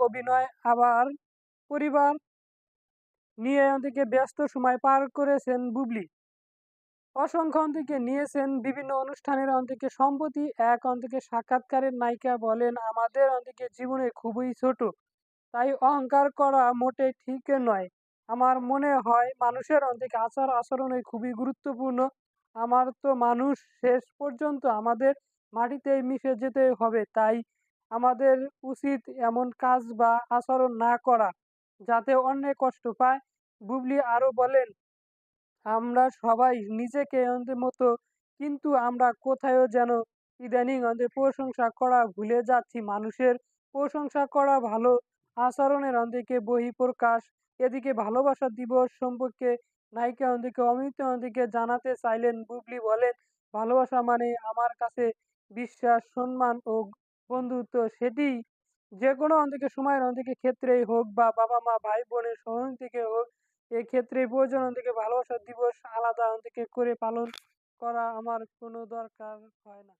অভিনয় আবার পরিবার নিয়ে থেকে ব্যস্ত সময় পার করেছেন বুবলি। অসংখ্য থেকে নিয়েছেন বিভিন্ন অনুষ্ঠানের অন্তিকে সম্প্রতি এক অন্তিকে সাক্ষাৎকারের নায়িকা বলেন, আমাদের অন্তিকে জীবনে খুবই ছোট, তাই অহংকার করা মোটে ঠিক নয়। আমার মনে হয় মানুষের অন্তিকে আচার আচরণে খুবই গুরুত্বপূর্ণ। আমার তো মানুষ শেষ পর্যন্ত আমাদের মাটিতেই মিশে যেতে হবে, তাই আমাদের উচিত এমন কাজ বা আচরণ না করা, যাতে অন্যে কষ্ট পায়। বুবলি আরও বলেন, আমরা সবাই নিজেকে আমাদের মতো, কিন্তু আমরা কোথায়ও যেন ইদানিং আমাদের প্রশংসা করা ভুলে যাচ্ছি। মানুষের প্রশংসা করা ভালো, আচরণের অন্দিকে বহিঃপ্রকাশ, এদিকে ভালোবাসা দিবস সম্পর্কে নায়িকা অন্দিকে অমিত অন্দিকে জানাতে চাইলেন। বুবলি বলেন, ভালোবাসা মানে আমার কাছে বিশ্বাস, সম্মান ও বন্ধুত্ব সেটি যে কোনো অন্দিকে সময়ের অন্দিকে ক্ষেত্রেই হোক বা বাবা মা, ভাই বোনের সহযোগিকে হোক এক্ষেত্রে প্রয়োজন থেকে ভালোবাসার দিবস আলাদা থেকে করে পালন করা আমার কোনো দরকার হয় না।